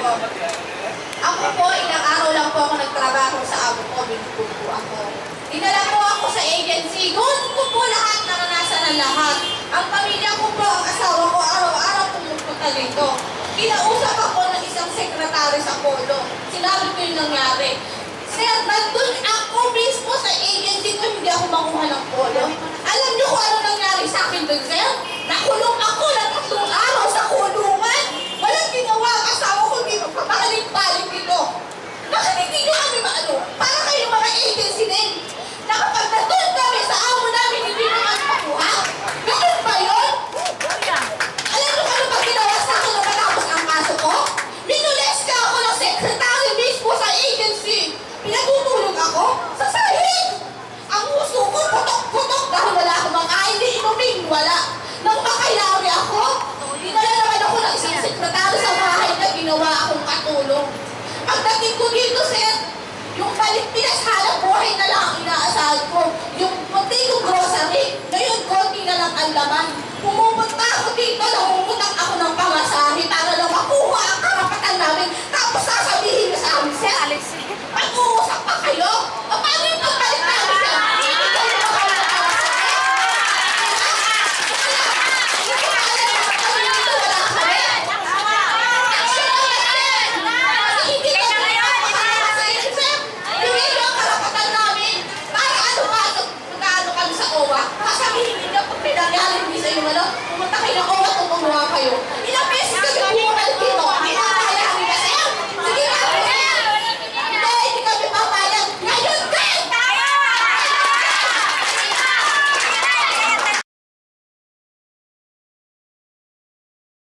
Ako po, ilang araw lang po ako nagtrabaho sa amo ko, binukod po ako. Dinala po ako sa agency, doon ko po lahat, naranasan ng lahat. Ang pamilya ko po, ang asawa ko, araw-araw pumupunta dito. Kinausap ako ng isang sekretary sa Polo. Sinabi ko yung nangyari. Sir, nandun ako mismo sa agency pumuputok-putok dahil wala akong makain ni inuming wala. Nang makailari ako, dinala naman ako ng isang sekretary sa bahay na ginawa akong katulong. Pagdating ko dito, sir, yung balik Pinas hanap buhay na lang ang inaasahan ko. Yung konti kong grocery, ngayon konti na lang ang laman.